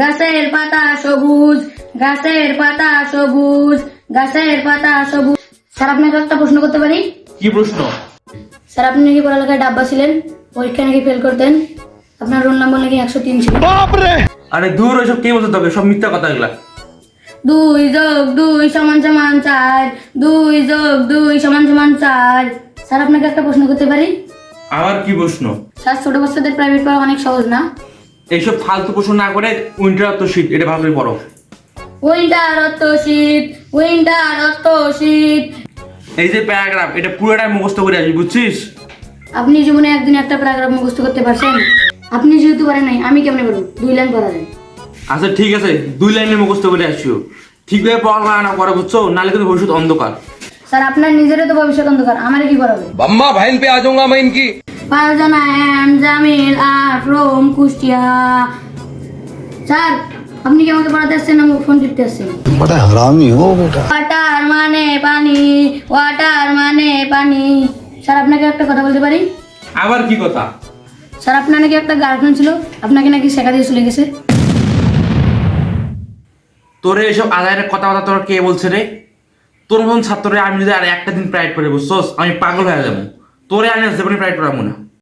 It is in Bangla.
গাছের পাতা সবুজ গাছের পাতা সবুজ গাছের পাতা সবুজ। স্যার আপনাকে একটা প্রশ্ন করতে পারি? কি প্রশ্ন? স্যার আপনি নাকি পড়ালেখায় ডাব্বা ছিলেন পরীক্ষা নাকি ফেল করতেন? আপনার রোল নাম্বার নাকি একশো তিন ছিল। আরে দূর ওইসব কে বলতে তোকে সব মিথ্যা কথা এগুলা। দুই যোগ দুই সমান সমান চার দুই যোগ দুই সমান সমান চার। স্যার আপনাকে একটা প্রশ্ন করতে পারি? আবার কি প্রশ্ন? স্যার ছোট বাচ্চাদের প্রাইভেট পড়া অনেক সহজ না? এইসব ফালতু প্রশ্ন না করে উইন্টার তো শীত এটা ভালো করে পড়ো উইন্টার অত শীত উইন্টার অত শীত এই যে প্যারাগ্রাফ এটা পুরোটাই মুখস্থ করে আসবি বুঝছিস আপনি জীবনে একদিন একটা প্যারাগ্রাফ মুখস্থ করতে পারছেন আপনি যেহেতু পারেন নাই আমি কেমনে পারবো দুই লাইন পড়া যায় আচ্ছা ঠিক আছে দুই লাইনে মুখস্থ করে আসিও ঠিকভাবে পড়াশোনা না করে বুঝছো নাহলে কিন্তু ভবিষ্যৎ অন্ধকার স্যার আপনার নিজেরও তো ভবিষ্যৎ অন্ধকার আমারে কি করাবে बम्मा बहन पे आ जाऊंगा मैं इनकी স্যার আপনি কি আমাকে পড়াতে আসছেন ফোন আসছেন। ওয়াটার মানে পানি ওয়াটার মানে পানি। স্যার আপনাকে একটা কথা বলতে পারি? আবার কি কথা? স্যার আপনার নাকি একটা গার্লফ্রেন্ড ছিল? আপনাকে নাকি শেখা দিয়ে চলে গেছে? তোর এইসব আদায়ের কথা কথা তোর কে বলছে রে? তোর মতন ছাত্ররে আমি যদি আর একটা দিন প্রাইড করে বসছোস আমি পাগল হয়ে যাব। তোরে আমি জীবনে প্রাইড করাবো না